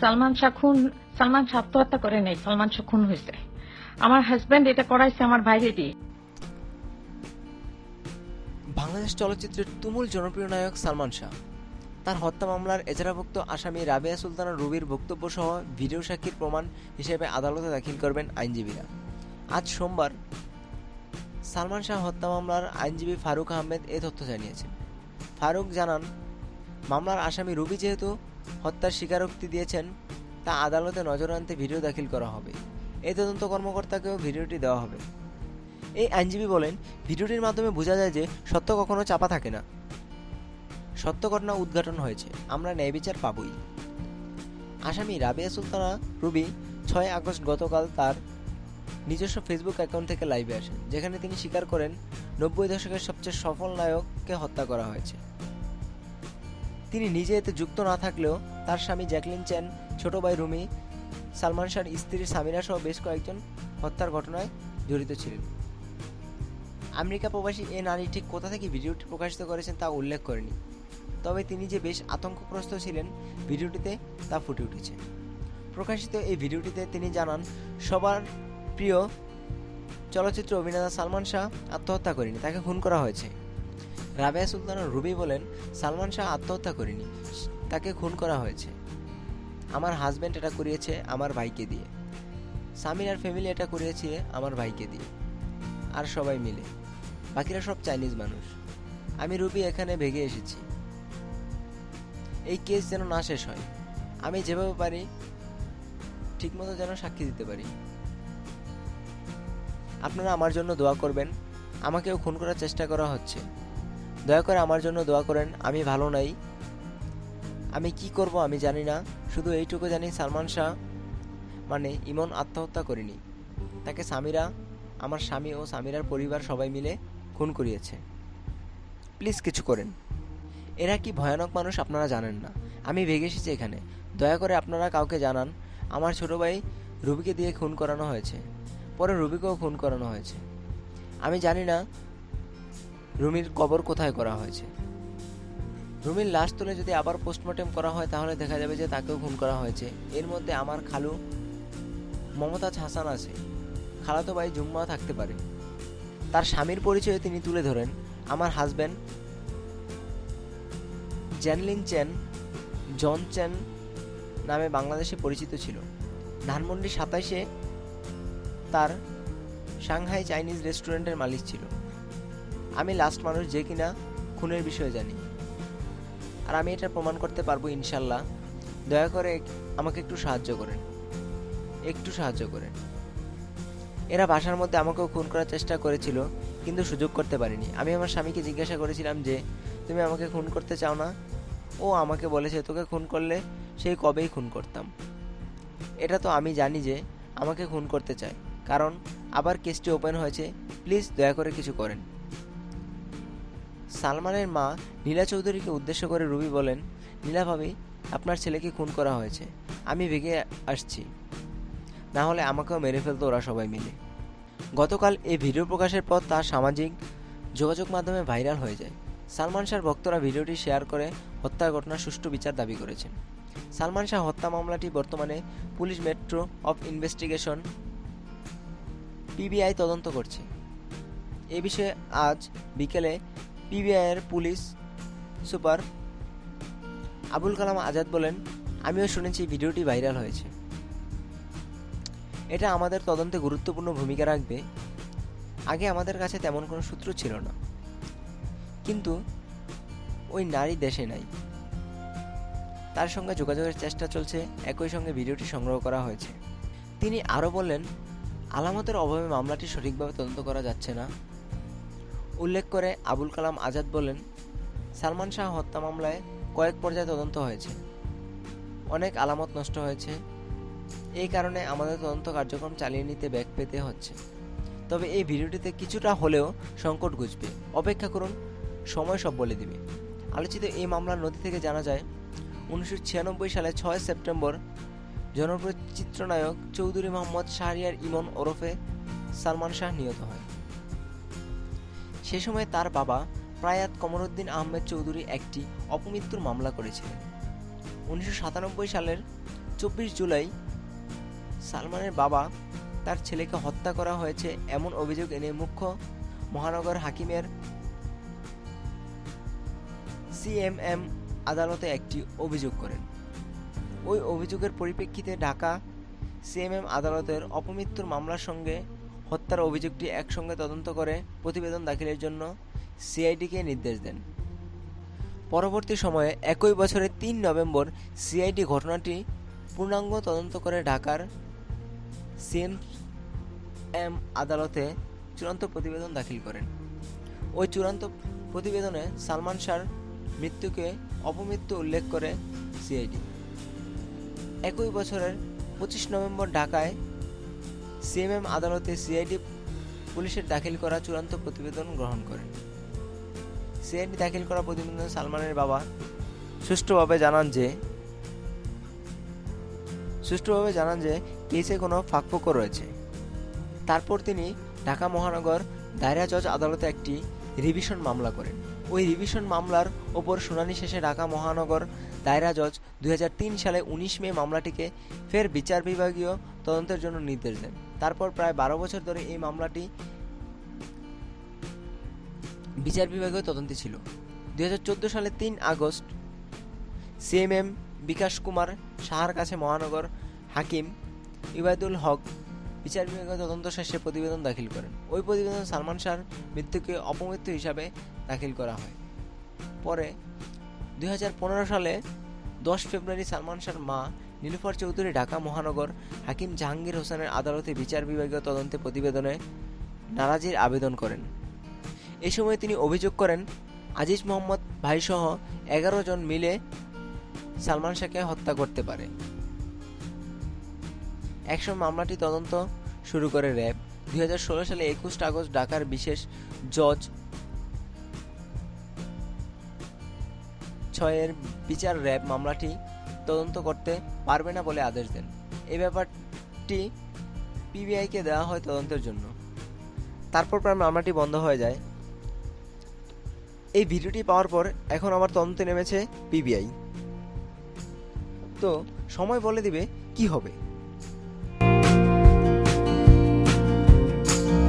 সালমান শাহ খুন, সালমান শাহ আত্মহত্যা করে নেই, সালমান শাহ খুন হয়েছে আমার হাজবেন্ড এটা করাইছে আমার বাইরে দিয়ে। বাংলাদেশ চলচ্চিত্রের তুমুল জনপ্রিয় নায়ক সালমান শাহ। তার হত্যা মামলার এজারাভুক্ত আসামি রাবেয়া সুলতানা রুবির বক্তব্য সহ ভিডিও সাক্ষীর প্রমাণ হিসেবে আদালতে দাখিল করবেন আইনজীবীরা। আজ সোমবার সালমান শাহ হত্যা মামলার আইনজীবী ফারুক আহমেদ এ তথ্য জানিয়েছেন। ফারুক জানান, মামলার আসামি রুবি যেহেতু হত্যার স্বীকারোক্তি দিয়েছেন, তা আদালতে নজর আনতে ভিডিও দাখিল করা হবে। এই তদন্ত কর্মকর্তাকেও ভিডিওটি দেওয়া হবে। এই আইনজীবী বলেন, ভিডিওটির মাধ্যমে বোঝা যায় যে সত্য কখনো চাপা থাকে না। সত্য ঘটনা উদ্ঘাটন হয়েছে, আমরা ন্যায় বিচার পাবই। আসামি রাবিয়া সুলতানা রুবি ছয় আগস্ট গতকাল তার নিজস্ব ফেসবুক অ্যাকাউন্ট থেকে লাইভে আসেন, যেখানে তিনি স্বীকার করেন, নব্বই দশকের সবচেয়ে সফল নায়ককে হত্যা করা হয়েছে। তিনি নিজে এতে যুক্ত না থাকলেও তার স্বামী জ্যাকলিন চ্যান, ছোট ভাই রুমি, সালমান শাহর স্ত্রী সামিরা সহ বেশ কয়েকজন হত্যার ঘটনায় জড়িত ছিলেন। আমেরিকা প্রবাসী এ নারী ঠিক কোথা থেকে ভিডিওটি প্রকাশিত করেছেন তা উল্লেখ করেনি, তবে তিনি যে বেশ আতঙ্কগ্রস্ত ছিলেন ভিডিওটিতে তা ফুটে উঠেছে। প্রকাশিত এই ভিডিওটিতে তিনি জানান, সবার প্রিয় চলচ্চিত্র অভিনেতা সালমান শাহ আত্মহত্যা করেনি, তাকে খুন করা হয়েছে। রাবেয়া সুলতানা রুবি বলেন, সালমান শাহ আত্মহত্যা করেনি। তাকে খুন করা হয়েছে। আমার হাজব্যান্ড এটা করিয়েছে আমার ভাইকে দিয়ে। সামির আর ফ্যামিলি এটা করিয়েছে আমার ভাইকে দিয়ে। আর সবাই মিলে। বাকিরা সব চাইনিজ মানুষ। আমি রুবি এখানে ভেগে এসেছি। এই কেস যেন না শেষ হয়। আমি যেভাবে পারি, ঠিকমতো যেন সাক্ষী দিতে পারি। আপনারা আমার জন্য দোয়া করবেন। আমাকেও খুন করার চেষ্টা করা হচ্ছে। দয়া করে আমার জন্য দোয়া করেন, আমি ভালো নাই। আমি কি করব আমি জানি না, শুধু এইটুকু জানি সালমান শাহ মানে ইমন আত্মহত্যা করেনি। তাকে সামিরা, আমার স্বামী ও সামিরার পরিবার সবাই মিলে খুন করিয়েছে। প্লিজ কিছু করেন। এরা কি ভয়ানক মানুষ আপনারা জানেন না। আমি ভেগে এসেছি এখানে। দয়া করে আপনারা কাউকে জানান, আমার ছোট ভাই রুবিকে দিয়ে খুন করানো হয়েছে। পরে রুবিকেও খুন করানো হয়েছে। আমি জানি না রুমির কবর কোথায় করা হয়েছে? রুমির লাশ তুলে যদি আবার পোস্টমর্টেম করা হয়, তাহলে দেখা যাবে যে তাকেও খুন করা হয়েছে। এর মধ্যে আমার খালু, মমতাজ হাসান আছে। খালাতো ভাই জুম্মা থাকতে পারে। তার স্বামীর পরিচয়ে তিনি তুলে ধরেন। আমার husband Jianlin Chen, John Chen নামে বাংলাদেশে পরিচিত ছিল। ধানমন্ডি সাতাইশে তার সাংহাই চাইনিজ রেস্টুরেন্টের মালিক ছিল। আমি লাস্ট মানুষ যে কিনা খুনের বিষয়ে জানি। আর আমি এটা প্রমাণ করতে পারব ইনশাল্লাহ। দয়া করে আমাকে একটু সাহায্য করেন। একটু সাহায্য করেন। এরা বাসার মধ্যে আমাকেও খুন করার চেষ্টা করেছিল, কিন্তু সুযোগ করতে পারিনি। আমি আমার স্বামীকে জিজ্ঞাসা করেছিলাম যে, তুমি আমাকে খুন করতে চাও না? ও আমাকে বলেছে, তোকে খুন করলে সেই কবেই খুন করতাম। এটা তো আমি জানি যে, আমাকে খুন করতে চায়। কারণ আবার কেসটি ওপেন হয়েছে প্লিজ দয়া করে কিছু করেন। সালমানের মা নীলা চৌধুরীকে উদ্দেশ্য করে রুবি বলেন, নীলা ভাবি, আপনার ছেলেকে খুন করা হয়েছে। আমি ভেগে আসছি। না হলে আমাকেও মেরে ফেলতো ওরা সবাই মিলে। গতকাল এই ভিডিও প্রকাশের পর তা সামাজিক যোগাযোগ মাধ্যমে ভাইরাল হয়ে যায়। সালমান শাহর ভক্তরা ভিডিওটি শেয়ার করে হত্যার ঘটনার সুষ্ঠু বিচার দাবি করেছেন। সালমান শাহ হত্যা মামলাটি বর্তমানে police metro of investigation, PBI তদন্ত করছে। এ বিষয়ে আজ বিকেলে পিবিআইয়ের পুলিশ, সুপার। আবুল কালাম আজাদ বলেন, আমিও শুনেছি ভিডিওটি ভাইরাল হয়েছে। এটা আমাদের তদন্তে গুরুত্বপূর্ণ ভূমিকা রাখবে। আগে আমাদের কাছে তেমন কোনো সূত্র ছিল না। কিন্তু ওই নারী দেশে নাই। তার সঙ্গে যোগাযোগের চেষ্টা চলছে, একই সঙ্গে ভিডিওটি সংগ্রহ করা হয়েছে। তিনি আরও বললেন, আলামতের অভাবে মামলাটি সঠিকভাবে তদন্ত করা যাচ্ছে না। উল্লেখ করে আবুল কালাম আজাদ বলেন, সালমান শাহ হত্যা মামলায় কয়েক পর্যায়ে তদন্ত হয়েছে। অনেক আলামত নষ্ট হয়েছে। এই কারণে আমাদের তদন্ত কার্যক্রম চালিয়ে নিতে ব্যাগ পেতে হচ্ছে। তবে এই ভিডিওটিতে কিছুটা হলেও সংকট গুজবে অপেক্ষা করুন, সময় সব বলে দিবে। আলোচিত এই মামলার নথি থেকে জানা যায়, উনিশশো ছিয়ানব্বই সালে ছয় সেপ্টেম্বর জনপ্রিয় চিত্রনায়ক চৌধুরী মোহাম্মদ শাহরিয়ার ইমন ওরফে সালমান শাহ নিহত হয়। সে সময় তার বাবা প্রায়াত কমরুদ্দিন আহমেদ চৌধুরী একটি অপমৃত্যুর মামলা করেছিলেন। উনিশশো সাতানব্বই সালের চব্বিশ জুলাই সালমানের বাবা তার ছেলেকে হত্যা করা হয়েছে এমন অভিযোগ এনে মুখ্য মহানগর হাকিমের সিএমএম আদালতে একটি অভিযোগ করেন। ওই অভিযোগের পরিপ্রেক্ষিতে ঢাকা সিএমএম আদালতের অপমৃত্যুর মামলার সঙ্গে হত্যার অভিযোগটি একসঙ্গে তদন্ত করে প্রতিবেদন দাখিলের জন্য সিআইডিকে নির্দেশ দেন। পরবর্তী সময়ে একই বছরের তিন নভেম্বর সিআইডি ঘটনাটি পূর্ণাঙ্গ তদন্ত করে ঢাকার সিএম এম আদালতে চূড়ান্ত প্রতিবেদন দাখিল করেন। ওই চূড়ান্ত প্রতিবেদনে সালমান শাহর মৃত্যুকে অপমৃত্যু উল্লেখ করে সিআইডি। একই বছরের পঁচিশ নভেম্বর ঢাকায় সিএমএম আদালতে সিআইডি পুলিশের দাখিল করা চূড়ান্ত প্রতিবেদন গ্রহণ করেন। সিআইডি দাখিল করা প্রতিবেদনে সালমানের বাবা সুষ্ঠুভাবে জানান যে, সুষ্ঠুভাবে জানান যে কেসে কোনো ফাঁকফোকর রয়েছে। তারপর তিনি ঢাকা মহানগর দায়রা জজ আদালতে একটি রিভিশন মামলা করেন। ওই রিভিশন মামলার ওপর শুনানি শেষে ঢাকা মহানগর দায়রা জজ দুই সালে উনিশ মে মামলাটিকে ফের বিচার বিভাগীয় তদন্তের জন্য নির্দেশ দেন। তারপর প্রায় বারো বছর ধরে এই মামলাটি বিচার বিভাগীয় তদন্তে ছিল। দুই হাজার চোদ্দ সালে তিন আগস্ট সিএমএম বিকাশ কুমার সাহার কাছে মহানগর হাকিম ইবাদুল হক বিচার বিভাগীয় তদন্ত শেষে প্রতিবেদন দাখিল করেন। ওই প্রতিবেদন সালমান শাহর মৃত্যুকে অপমৃত্যু হিসাবে দাখিল করা হয়। পরে দু হাজার পনেরো সালে দশ ফেব্রুয়ারি সালমান শাহর মা নীলুফার চৌধুরী ঢাকা মহানগর হাকিম জাহাঙ্গীর হোসেনের আদালতে বিচার বিভাগীয় তদন্তে প্রতিবেদনে নারাজির আবেদন করেন। এ সময় তিনি অভিযোগ করেন, আজিজ মোহাম্মদ ভাইসহ এগারো জন মিলে সালমান শাহকে হত্যা করতে পারে। একসময় মামলাটি তদন্ত শুরু করে র্যাব। দু হাজার ষোলো সালে একুশ আগস্ট ঢাকার বিশেষ জজ ছয়ের বিচার র্যাব মামলাটি তদন্ত করতে পারবে না বলে আদেশ দেন। এই ব্যাপারটি পিবিআইকে দেওয়া হয় তদন্তের জন্য। তারপর প্রায় মামলাটি বন্ধ হয়ে যায়। এই ভিডিওটি পাওয়ার পর এখন আমার তদন্তে নেমেছে পিবিআই। তো সময় বলে দিবে কি হবে?